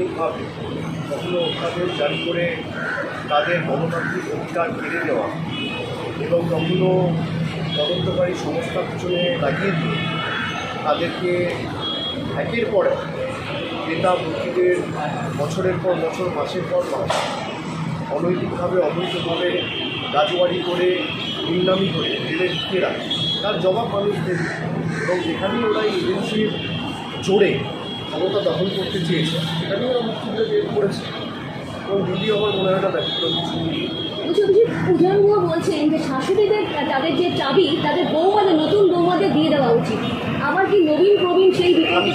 অসাংবিধানিকভাবে কখনো অধ্যাদেশ জারি করে তাদের গণতান্ত্রিক অধিকার কেড়ে নেওয়া এবং কখনো তদন্তকারী সংস্থার পিছনে লাগিয়ে দিয়ে তাদেরকে একের পর নেতা মন্ত্রীদের বছরের পর বছর, মাসের পর মাস অনৈতিকভাবে, অবৈধভাবে রাজবাড়ি করে নির্নামি করে জেলে ঢুকিয়ে রাখে। তার জবাব মানুষ দেবে এবং যেখানেই ওরা এজেন্সির জোরে ক্ষমতা দখল করতে চেয়েছে সেখানেই ওরা মুক্তিদের বের করেছে। এবং দিল্লি আমার মনে হয় অভিজিৎ বলছেন যে শাশুড়িদের তাদের যে চাবি তাদের বৌমাদের নতুন বৌমাদের দিয়ে দেওয়া উচিত। আবার কি নবীন প্রবীণ সেই আমি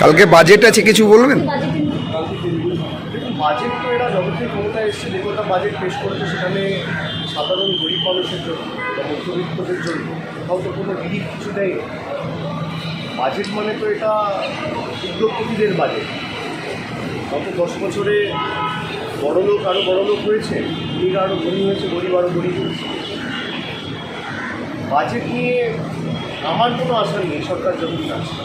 কালকে বাজেট আছে কিছু বলবেন? বাজেটে বাজেট তো এরা যতক্ষণ ক্ষমতায় এসছে যে কথা বাজেট পেশ করেছে সেখানে সাধারণ গরিব মানুষের জন্য মধ্যবিত্তদের জন্য কোথাও তো কোনো রিলিফ কিছু দেয় বাজেট মানে তো এটা উদ্যোগপতিদের বাজেট। গত দশ বছরে বড়লোক আরও বড়লোক হয়েছে ধনীরা আরও ধনী হয়েছে, গরিব আরও গরিব হয়েছে। বাজেট নিয়ে আমার কোনো আশা নেই সরকার যতদিন আছে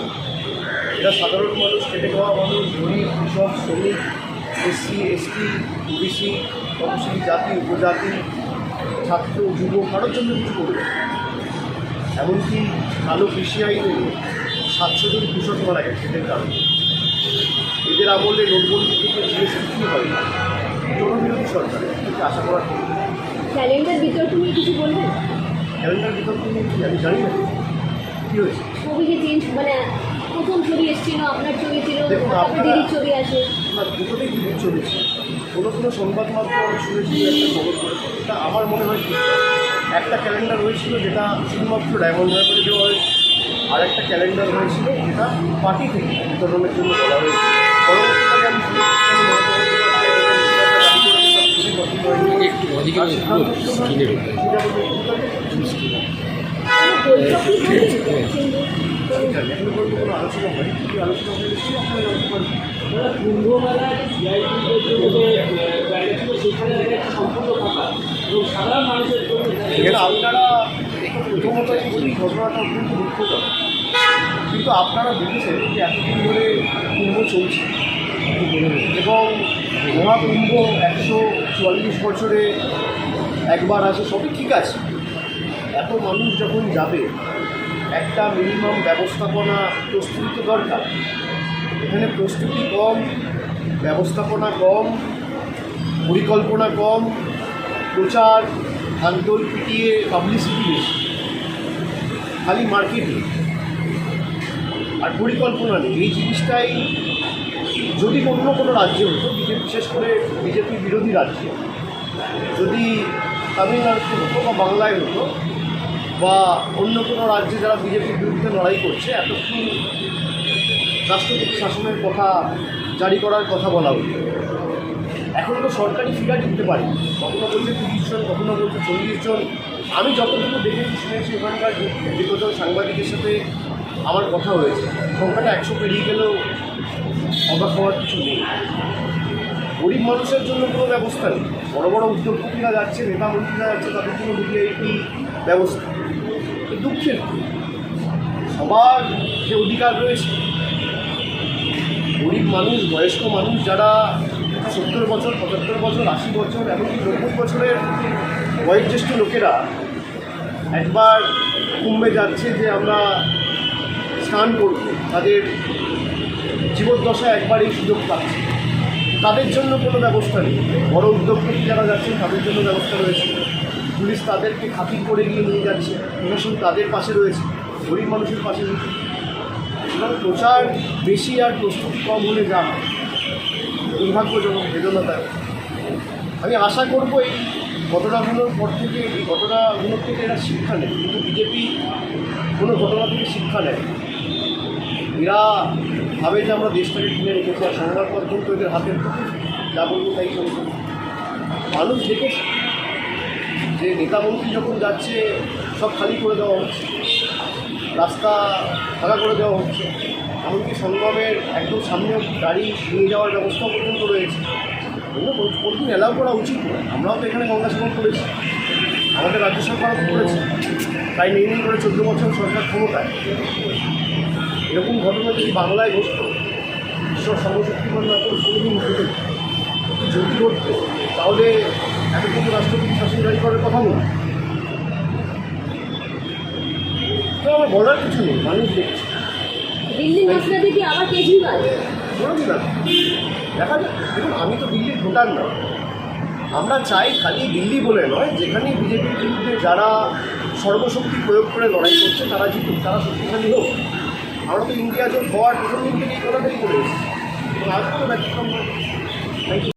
এটা সাধারণ মানুষ, খেটে খাওয়া মানুষ গরিব কৃষক, শ্রমিক, এসসি, এসটি, ওবিসি তপশিলি জাতি, উপজাতি, ছাত্র যুব কারোর জন্য কিছু করবে এমনকি কালো কৃষি আইনে সাতশো জন কৃষক মারা গেছে এদের কারণে। এদের আমলে নোটবন্দি থেকে জিএসটি কী হয় না। জনবিরোধী সরকার কিন্তু আশা নেই। ক্যালেন্ডার বিতর্ক নিয়ে কিছু বলবেন? ক্যালেন্ডার বিতর্ক নিয়ে কি আমি জানি না। কী হয়েছে? ছবি যে চেঞ্জ মানে প্রথম ছবি এসেছিল আপনার ছবি ছিল দিদির ছবি না দুটোতেই কিন্তু চলেছে কোনো কোনো সংবাদ মাধ্যম শুনেছি একটা খবর এটা আমার মনে হয় একটা ক্যালেন্ডার হয়েছিল যেটা শুধুমাত্র ডায়মন্ড হারবারে দেওয়া হয়েছে। আর একটা ক্যালেন্ডার হয়েছিল যেটা পার্টি থেকে বিতরণের জন্য বলা হয়েছে পরবর্তীকালে আমি আলোচনা যদি আলোচনা হয়ে নিশ্চয়ই আপনারা প্রথমত বলি ঘটনাটা অত্যন্ত দুঃখজনক। কিন্তু আপনারা দেখেছেন যে এতদিন ধরে কুম্ভ চলছে। এবং মহাকুম্ভ একশো চুয়াল্লিশ বছরে একবার আসে সবই ঠিক আছে। এত মানুষ যখন যাবে, একটা মিনিমাম ব্যবস্থাপনা প্রস্তুতি তো দরকার। এখানে প্রস্তুতি কম, ব্যবস্থাপনা কম, পরিকল্পনা কম, প্রচার আন্দোল পিটিয়ে পাবলিসিটি বেশি। খালি মার্কেটিং আর পরিকল্পনা নেই। এই জিনিসটাই যদি অন্য কোনো রাজ্যে হতো বিজেপি বিশেষ করে বিজেপি বিরোধী রাজ্যে, যদি তামিলনাড়ুতে হতো বা বাংলায় হতো, বা অন্য কোনো রাজ্যে যারা বিজেপির বিরুদ্ধে লড়াই করছে, এতক্ষণ রাষ্ট্রপতি শাসনের কথা জারি করার কথা বলা হতো এখন তো সরকারি ফিগার দিতে পারি। কখনো বলছে তিরিশ জন, কখনো বলছে চল্লিশ জন। আমি যতটুকু দেখেছি, শুনেছি, ওখানকার যে কজন সাংবাদিকের সাথে আমার কথা হয়েছে। সংখ্যাটা একশো পেরিয়ে গেলেও অবাক হওয়ার কিছু নেই। গরিব মানুষের জন্য কোনো ব্যবস্থা নেই। বড় বড় উদ্যোগপতিরা যাচ্ছে, নেতা মন্ত্রীরা যাচ্ছে, তাদের জন্য ভিভিআইপি ব্যবস্থা। দুঃখের সবার যে অধিকার রয়েছে। গরিব মানুষ, বয়স্ক মানুষ যারা সত্তর বছর, পঁচাত্তর বছর, আশি বছর, এমনকি নব্বই বছরের বয়োজ্যেষ্ঠ লোকেরা একবার কুম্ভে যাচ্ছে যে আমরা স্নান করব, তাদের জীবদ্দশায় একবার এই সুযোগ পাচ্ছে। তাদের জন্য কোনো ব্যবস্থা নেই। বড় উদ্যোগপতি যারা যাচ্ছেন, তাদের জন্য ব্যবস্থা রয়েছে। পুলিশ তাদেরকে খাতির করে গিয়ে নিয়ে যাচ্ছে। প্রশাসন তাদের পাশে রয়েছে। গরিব মানুষের পাশে রয়েছে এবং প্রচার বেশি আর প্রস্তুতি কম হলে যা দুর্ভাগ্যজনক বেদনাদায়ক আমি আশা করব এই ঘটনাগুলোর পর থেকে, এই ঘটনাগুলোর থেকে এরা শিক্ষা নেয়। কিন্তু বিজেপি কোনো ঘটনা থেকে শিক্ষা নেয় না। এরা ভাবে যে আমরা দেশটাকে কিনে রেখেছি আর সংবাদ মাধ্যম তো এদের পুতুল। যা বলব তাই চলবে। মানুষ দেখেছে যে নেতামন্ত্রী যখন যাচ্ছে, সব খালি করে দেওয়া হচ্ছে। রাস্তা ফাঁকা করে দেওয়া হচ্ছে। এমনকি সংগ্রামের একদম সামনে গাড়ি নিয়ে যাওয়ার ব্যবস্থা পর্যন্ত রয়েছে। এগুলো কোন- কোনদিন অ্যালাউ করা উচিত নয়। আমরাও তো এখানে গঙ্গা সেবন করেছি। আমাদের রাজ্য সরকারও করেছে। তাই নেই নেই করে চোদ্দ বছর সরকার ক্ষমতায়। এরকম ঘটনা যদি বাংলায় ঘটত ঈশ্বর সর্বশক্তিমান না করে কোনোদিন হতে যদি ঘটতো তাহলে এতদিন রাষ্ট্রপতি শাসন জারি করার কথা নয়। তো আমার বলার কিছু নেই মানুষ দেখছে। দিল্লির আবার কেজরিওয়াল? দেখা যাক দেখুন আমি তো দিল্লির ভোটার না। আমরা চাই খালি দিল্লি বলে নয় যেখানে বিজেপির বিরুদ্ধে যারা সর্বশক্তি প্রয়োগ করে লড়াই করছে তারা জিতুক তারা শক্তিশালী হোক। আমরা তো ইন্ডিয়া জোট হওয়ার প্রথম দিন থেকে এই কথাটাই করে এসেছি এবং আজ কোনো ব্যতিক্রম.